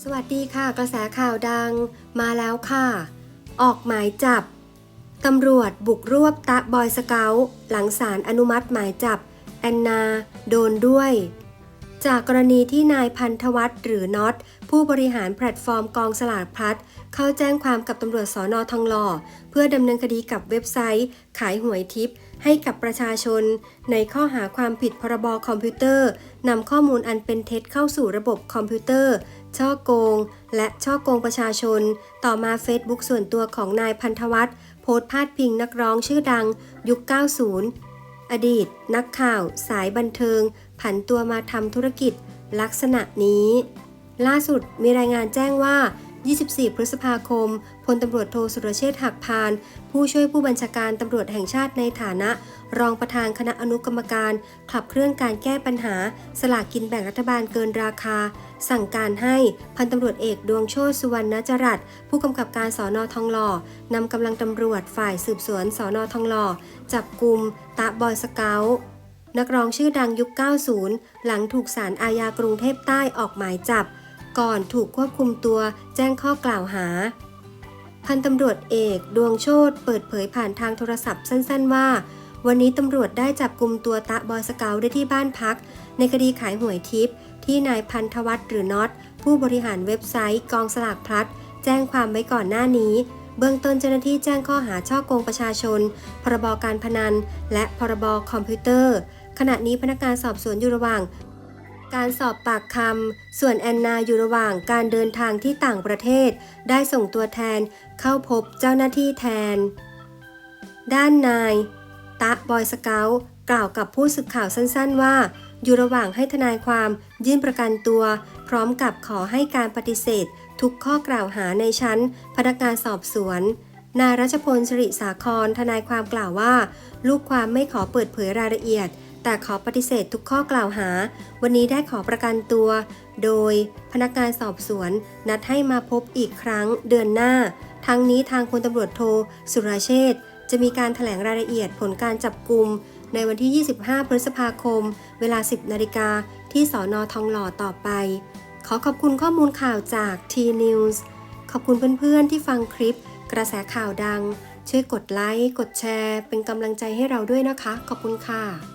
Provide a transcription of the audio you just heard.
สวัสดีค่ะ กระแสข่าวดังมาแล้วค่ะ ออกหมายจับตำรวจบุกรวบตะบอยสเกาหลังสารอนุมัติหมายจับ แอนนา โดนด้วย จากกรณีที่นายพันธวัฒน์หรือน็อต ผู้บริหารแพลตฟอร์มกองสลากพลัด เข้าแจ้งความกับตำรวจสอนอทองหล่อ เพื่อดำเนินคดีกับเว็บไซต์ ขายหวยทิป ให้กับประชาชน ในข้อหาความผิดพรบคอมพิวเตอร์นำข้อมูลอันเป็นเท็จเข้าสู่ระบบคอมพิวเตอร์ ช่อโกง และช่อโกงประชาชน ต่อมาเฟซบุ๊กส่วนตัวของนายพันธวัฒน์โพสต์พาดพิงนักร้องชื่อดัง ยุค 90 อดีต นักข่าว สายบันเทิง ผันตัวมาทำธุรกิจลักษณะนี้ ล่าสุดมีรายงานแจ้งว่า 24 พฤษภาคม พลตำรวจโทสุรเชษฐ์หักพาน ผู้ช่วยผู้บัญชาการตำรวจแห่งชาติในฐานะ รองประธานคณะอนุกรรมการ ขับเคลื่อนการแก้ปัญหา สลากกินแบ่งรัฐบาลเกินราคา สั่งการให้พันตำรวจเอกดวงโชติสุวรรณจรัสผู้กำกับการสอนอทองหล่อนำกำลังตำรวจฝ่ายสืบสวนสอนอทองหล่อ จับกลุ่มตะบอยสเกาต์นักร้องชื่อดังยุค 90 หลังถูกศาลอาญากรุงเทพใต้ออกหมายจับ ก่อนถูกควบคุมตัวแจ้งข้อกล่าวหา พันตำรวจเอกดวงโชตเปิดเผยผ่านทางโทรศัพท์สั้น ๆ ว่า วันนี้ตำรวจได้จับกลุ่มตัวตะบอยสเกาได้ที่บ้านพัก ในคดีขายหวยทิพย์ที่นายพันธวัฒน์หรือน็อตผู้บริหารเว็บไซต์กองสลากพลัด แจ้งความไว้ก่อนหน้านี้เบื้องต้นเจ้าหน้าที่แจ้งข้อหาช่อโกงประชาชน พรบการพนัน และพรบคอมพิวเตอร์ ขณะนี้พนักงานสอบสวนอยู่ระหว่าง การสอบปากคำ ส่วนแอนนาอยู่ระหว่างการเดินทางที่ต่างประเทศ ได้ส่งตัวแทนเข้าพบเจ้าหน้าที่แทน ด้านนาย ตะบอยสเกาต์กล่าวกับผู้สื่อข่าวสั้นๆว่า อยู่ระหว่างให้ทนายความยื่นประกันตัว พร้อมกับขอให้การปฏิเสธ ทุกข้อกล่าวหาในชั้น พนักงานสอบสวน นายรัชพลสิริสาครทนายความกล่าวว่า ลูกความไม่ขอเปิดเผยรายละเอียด แต่ขอปฏิเสธทุกข้อกล่าวหา วันนี้ได้ขอประกันตัว โดยพนักงานสอบสวน นัดให้มาพบอีกครั้งเดือนหน้า ทั้งนี้ทางพลตำรวจโท สุรเชษฐ์จะมีการถแถลงรายละเอียดผลการจับกลุ่มในวันที่ 25 พฤษภาคม เวลา 10 นาฬิกาที่สอนอทองหล่อต่อไป ขอขอบคุณข้อมูลข่าวจาก T News ขอบคุณเพื่อนๆ ที่ฟังคลิป กระแสข่าวดัง ช่วยกดไลค์ กดแชร์ เป็นกำลังใจให้เราด้วยนะคะ ขอบคุณค่ะ